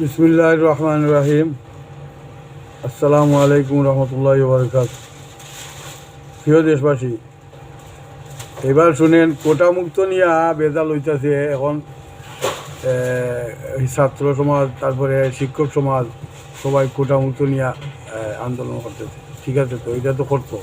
বিসমিল্লাহ রহমান রাহিম আসসালামু আলাইকুম রহমতুল্লাহ বরকাত প্রিয় দেশবাসী, এবার শুনেন কোটা মুক্ত নিয়ে বেদাল হইতেছে এখন ছাত্র সমাজ, তারপরে শিক্ষক সমাজ, সবাই কোটা মুক্ত নিয়ে আন্দোলন করতেছে। ঠিক আছে তো? এটা তো করতো।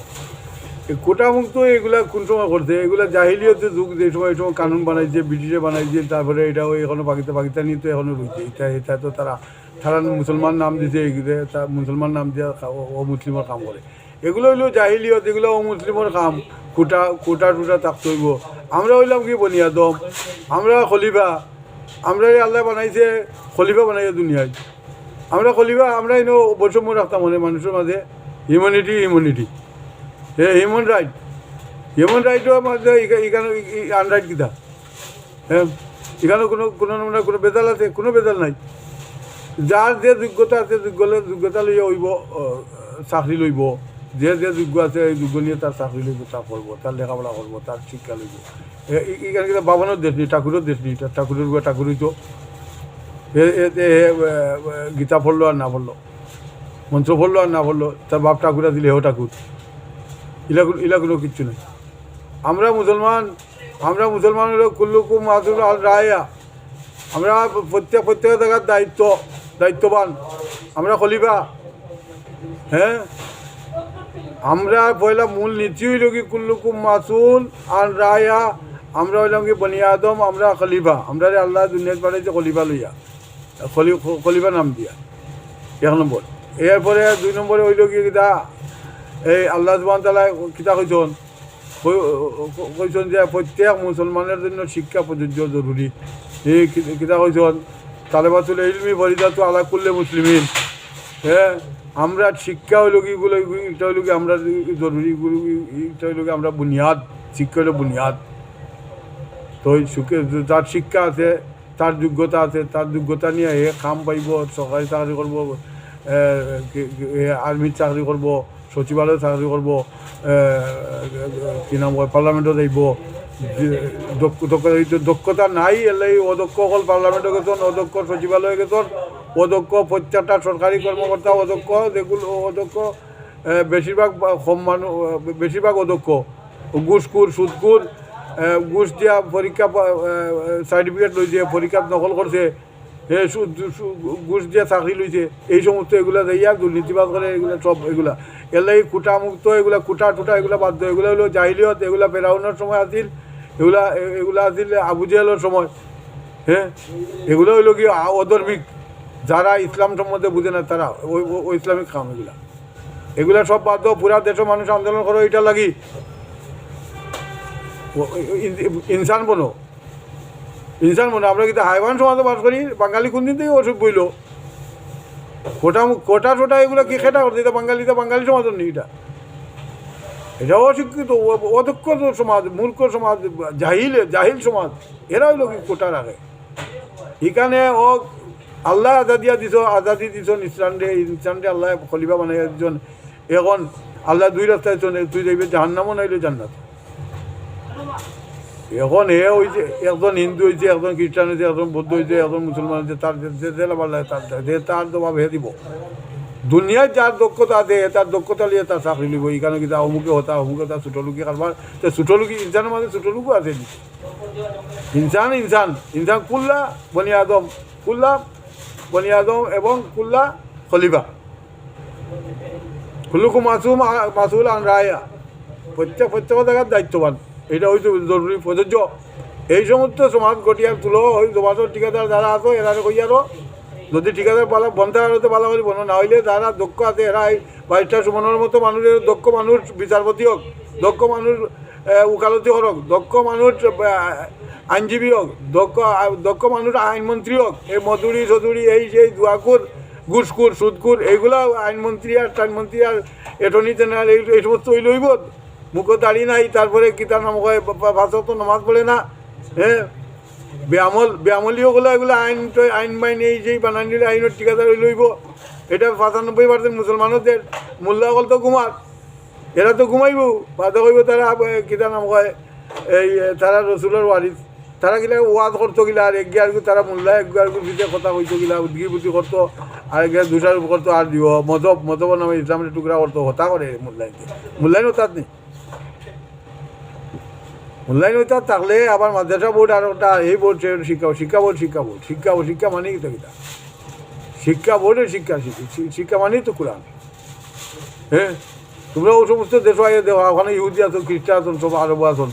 এই কোটা মুক্ত এগুলা কোন সময় করছে? এগুলা জাহিলিয়তে যুগ, যে সময়, এই সময় কানুন বানাইছে, ব্রিটিশে বানাইছে, তারপরে এটা ওই এখনও পাকিস্তান, পাকিস্তানি তো এখনও রয়েছে। এটা এটা তো তারা তারা মুসলমান নাম দিছে এইগুলো তা মুসলমান নাম দিয়ে ও- মুসলিমের কাম করে। এগুলো হইল জাহিলিয়ত, এগুলো ও মুসলিমের কাম। কোটা কোটা টুটা তাক হইব। আমরা হইলাম কি বনিয়া বনিয়াদম? আমরা খলিফা। আমরা এই আল্লাহ বানাইছে, খলিফা বানাইছে দুনিয়ায়। আমরা খলিফা, আমরা এনে বৈষম্য রাখতাম মানে মানুষের মাঝে। Humanity humanity human right human রাইটও মাঝে এখানে আনরাইট কিতা? হ্যাঁ এখানে কোনো কোনো নমুনা কোনো বেদাল আছে? কোনো বেদাল নাই। যার যে যোগ্যতা আছে যোগ্য যোগ্যতা লইয়া আহ, চাকরি লইব। যে যে যোগ্য আছে এই যোগ্য নিয়ে তার চাকরি লইব তা করব তার লেখাপড়া করব তার শিক্ষা লইব। এখানে কিন্তু বাবানোর দেশ নেই ঠাকুরের দেশ নেই ঠাকুরের গুয়া ঠাকুরই তো গীতা পড়ল আর না পড়ল মন্ত্র পড়ল আর না পড়ল তার বাপ ঠাকুরা দিলে হেও ঠাকুর ইলা কোনো কিচ্ছু নেই। আমরা মুসলমান আমরা মুসলমান হলো কুল্লুকুম মাসুল আল রায়া। আমরা প্রত্যেক প্রত্যেক জায়গার দায়িত্ব, দায়িত্ববান। আমরা খলিফা। হ্যাঁ? আমরা পয়লা মূল নীতি হইল কি কুল্লুকুম মাসুল আল রায়া। আমরা হইলাম কি বনি আদম, আমরা খলিফা। আমরা আল্লাহ দুনিয়াত পাঠাইছে খলিফা লইয়া, খলি- খলিফা নাম দিয়া। এক নম্বর। এরপরে দুই নম্বরে হইল কি কিতা এই আল্লাহ জবান তালা কিতা কইছন? কই- কইছন যে প্রত্যেক মুসলমানের জন্য শিক্ষা প্রযোজ্য জরুরি। এই কিতা কইছন? তালেবাতুল ইলমি ফরিদাতু আলা কুল্লে মুসলিমিন। হ্যাঁ আমরা শিক্ষা হইল কি গুলো এটা হইল কি আমরা জরুরি এটা হইল কি আমরা বুনিয়াদ, শিক্ষা হইল বুনিয়াদ। তো সুখে যার শিক্ষা আছে, তার যোগ্যতা আছে, তার যোগ্যতা নিয়ে এ কাম পাইব সরকারি চাকরি করব আর্মির চাকরি করব। সচিবালয়ে চাকরি করব কি নাম কয়, পার্লামেন্টত দক্ষতা নাই, এলে অদক্ষ অকল পার্লামেন্টে গেছন অদক্ষ সচিবালয়ে গেছন অদক্ষ প্রত্যেকটা সরকারি কর্মকর্তা অদক্ষ যেগুলো অদক্ষ বেশিরভাগ মানুষ বেশিরভাগ অদক্ষ। ঘুষকুর সুদকুর ঘুষ দিয়া পরীক্ষা সার্টিফিকেট লই দিয়ে পরীক্ষাত নকল করছে সু- ঘুষ দিয়ে চাকরি লইছে এই সমস্ত এগুলা যাইয়া দুর্নীতিবাদ করে এগুলা সব এগুলা এলাই কুটা মুক্ত এগুলা কুটা টুটা এগুলা বাধ্য এগুলো হলো জাহিলিয়ত এগুলা ফেরাউনের সময় আছিল। এগুলা এগুলা আছিল আবু সময়। হ্যাঁ এগুলো হইল কি অধর্মিক যারা ইসলাম সম্বন্ধে বুঝে না তারা ওই ইসলামিক কাম এগুলা এগুলা সব বাধ্য পুরা দেশের মানুষ আন্দোলন করো এটা লাগি। ইনসান বনো। ইনসান মনে আমরা কিন্তু হাইওয়ান সমাজে বাস করি, বাঙালি কোন দিন থেকে অসুখ বইল? কোটা কোটা টোটা এগুলো কি খেটা করছে? এটা বাঙালিতে বাঙালি সমাজের নেই এটা। এটা অশিক্ষিত অদক্ষ সমাজ, মূর্খ সমাজ, জাহিল জাহিল সমাজ, এরা হইল কি কোটা রাখে? এখানে ও আল্লাহ আজাদিয়া দিছ, আজাদি দিছ ইসলামে ইসলামে আল্লাহ খলিফা মানে একজন, এখন আল্লাহ দুই রাস্তায় চলে তুই দেখবি জাহান্নামও নাইলে জান্নাত। এখন এ হয়েছে একজন হিন্দু হয়েছে, একজন খ্রিস্টান হয়েছে, একজন বৌদ্ধ হয়েছে, একজন মুসলমান হয়েছে, তার যে- তার জবাব হে দিব। দুনিয়ার যার দক্ষতা আছে তার দক্ষতা লিয়ে তার চাকরি লিব। এখানে কিন্তু অমুকে হতা, অমুকে তার ছোটো লুকি কারবার। তো ছোটো লুকি ইনসানের মাঝে ছোটো আছে। ইনসান ইনসান। ইনসান কুল্লা, বনি আদম। কুল্লা, বনি আদম এবং কুল্লা খলিফা। কুল্লুকু মাসুম মাসুল আন রায়া। প্রত্যেক প্রত্যেক জায়গার দায়িত্ববান। এটা হয়তো জরুরি প্রযোজ্য। এই সমস্ত সমাজ গঠিয়া তুলো, ওই সমাজের ঠিকাদার যারা আছে, এরা কইয়ারও যদি ঠিকাদার পালা বন্ধ হতে ভালো করে বনো না হইলে যারা দক্ষ আছে, এরা এই বাইশটা সুমনের মতো মানুষের দক্ষ মানুষ, বিচারপতি হোক, দক্ষ মানুষ উকালতি হোক দক্ষ মানুষ আইনজীবী হোক, দক্ষ দক্ষ মানুষ আইনমন্ত্রী হোক, এই মধুরি সধুরি এই সেই দুয়াকুর ঘুষকুর সুদকুর এইগুলা আইনমন্ত্রী আর টাইনমন্ত্রী আর অ্যাটর্নি জেনারেল, এই সমস্ত ওই লইব মুখো দাড়ি নাই, তারপরে কিতার নাম ভাষা তো নমাজ পড়ে না হ্যাঁ ব্যামল ব্যামলীয়গুলো এগুলো আইন তো আইন মাইন এই যেই বানান নিলে আইনের ঠিকাদার লইব। এটা পঁচানব্বই পার্সেন্ট মুসলমানদের মোল্লা হল তো ঘুমার, এরা তো ঘুমাইব। বাধা কইব তারা কিতা নাম কয় এই তারা রসুলের ওয়ারিস। তারা গিলা ওয়াজ করতো গিলা, আর এগিয়ে আর তারা মোল্লা আর ভিতরে কথা কইতো গিলা উদ্গি বুদ্ধি করতো, আর এগিয়ে দুসার করতো, আর দিব মদব মদব নামে ইসলামের টুকরা করতো, হতা করে মোল্লাইনকে। মোল্লাইন হতাত নেই। অনলাইন ওইটা থাকলে আবার মাদ্রাসা বোর্ড আর ওটা এই বোর্ড শিক্ষা শিক্ষা বোর্ড শিক্ষা বোর্ড। শিক্ষা শিক্ষা মানে কি কিতা শিক্ষা বোর্ডের শিক্ষা শিক্ষা মানেই তো কোরআন। হ্যাঁ? তোমরা ও সমস্ত দেশ আগে দেওয়া ওখানে ইহুদি আছো খ্রিস্টান আছেন, সব আরব আছেন।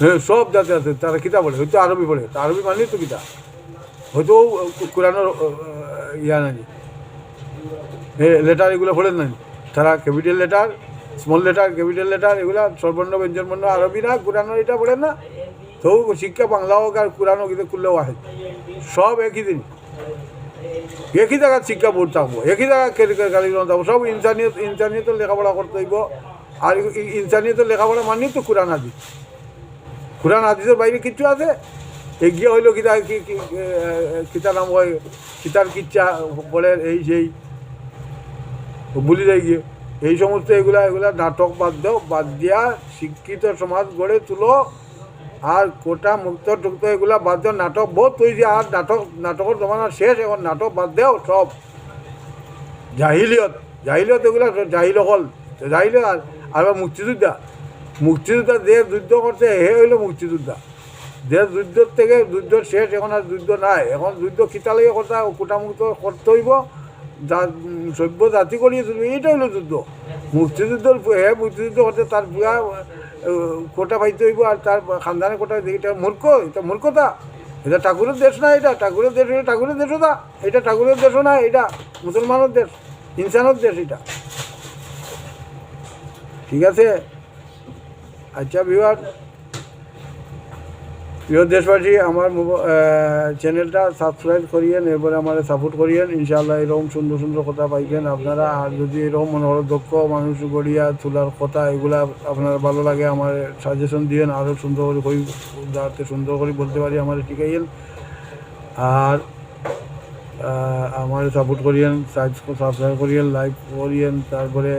হ্যাঁ সব জাতি আছে, তারা কিতা বলে হয়তো আরবি তা আরবি মানেই তো কিতা হয়তো কোরআনের ইয়া নাই। হ্যাঁ লেটার এগুলো পড়েন নাই। তারা capital letter small letter capital letter এগুলা সর্বর্ণ ব্যঞ্জন বর্ণ আরবি না কোরআনের এটা পড়েন না। তো শিক্ষা বাংলা হোক আর কোরআন হোক এটা করলেও আহে সব একই দিন। একই জায়গার শিক্ষা বোর্ড থাকব, একই জায়গা কারিগর থাকব, সব ইনসানিয়ত ইনসানিয়তের লেখাপড়া করতে হইব। আর ই- ইনসানিয়তের লেখাপড়া মানেই তো কোরআন আদি কোরআন হাদিসের বাইরে কিচ্ছু আছে? এগিয়ে হইল কিতা কিতা নাম হয়, কিতার কিচ্ছা বলে এই সেই। ভুলি যাই গিয়ে। এই সমস্ত এগুলা এগুলা নাটক বাদ দাও, বাদ দিয়া শিক্ষিত সমাজ গড়ে তুলো। আর কোটা মুক্ত টুক্ত এগুলা বাদ দাও, নাটক বহুত তৈরি, আর নাটক নাটকের জমানা শেষ, এখন নাটক বাদ দেও সব জাহিলিয়ত জাহিলিয়ত এগুলা জাহিল হল, জাহিল আর আর মুক্তিযোদ্ধা। মুক্তিযোদ্ধা যে যুদ্ধ করছে হে হইল মুক্তিযোদ্ধা। যে যুদ্ধর থেকে যুদ্ধ শেষ, এখন আর যুদ্ধ নাই। এখন যুদ্ধ খিতালেই কথা কোটামুক্ত করতে হইব। যা সভ্য জাতি করিয়ে তুলবে এইটা হইল যুদ্ধ। মুক্তিযুদ্ধর হে, মুক্তিযুদ্ধ করতে তার পুরা কোটা পাইতে হইব আর তার খানদানের কোটা এটা মূর্খ, এটা মূর্খতা। এটা ঠাকুরের দেশ না, এটা ঠাকুরের দেশ, এটা ঠাকুরের দেশও না, এটা ঠাকুরের দেশও না, এটা মুসলমানের দেশ, ইনসানের দেশ এটা। ঠিক আছে? আচ্ছা বিভাগ প্রিয় দেশবাসী, আমার চ্যানেলটা সাবস্ক্রাইব করিয়েন, এরপরে আমার সাপোর্ট করিয়েন। ইনশাআল্লাহ এরকম সুন্দর সুন্দর কথা পাইবেন আপনারা। আর যদি এরকম মনে হলো দক্ষ মানুষ গড়িয়া তোলার কথা, এগুলা আপনার ভালো লাগে, আমার সাজেশন দিয়েন আরও সুন্দর করে কই, যাতে সুন্দর করে বলতে পারি, আমার শিখাইয়েন। আর আমার সাপোর্ট করিয়েন সাবস্ক্রাইব করিয়েন লাইক করিয়েন, তারপরে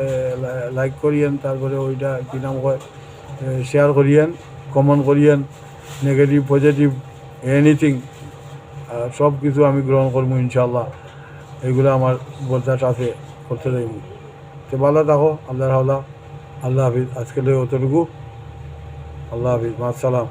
লাইক করিয়েন, তারপরে ওইটা কী নাম কয় শেয়ার করিয়েন কমন করিয়েন। নেগেটিভ পজিটিভ এনিথিং সব কিছু আমি গ্রহণ করব ইনশাল্লাহ এগুলো আমার বলতাস আছে, করতে যাইব তো ভালো থাকো আল্লাহ আল্লাহ আল্লাহ হাফিজ আজকে অতটুকু। আল্লাহ হাফিজ মাসালাম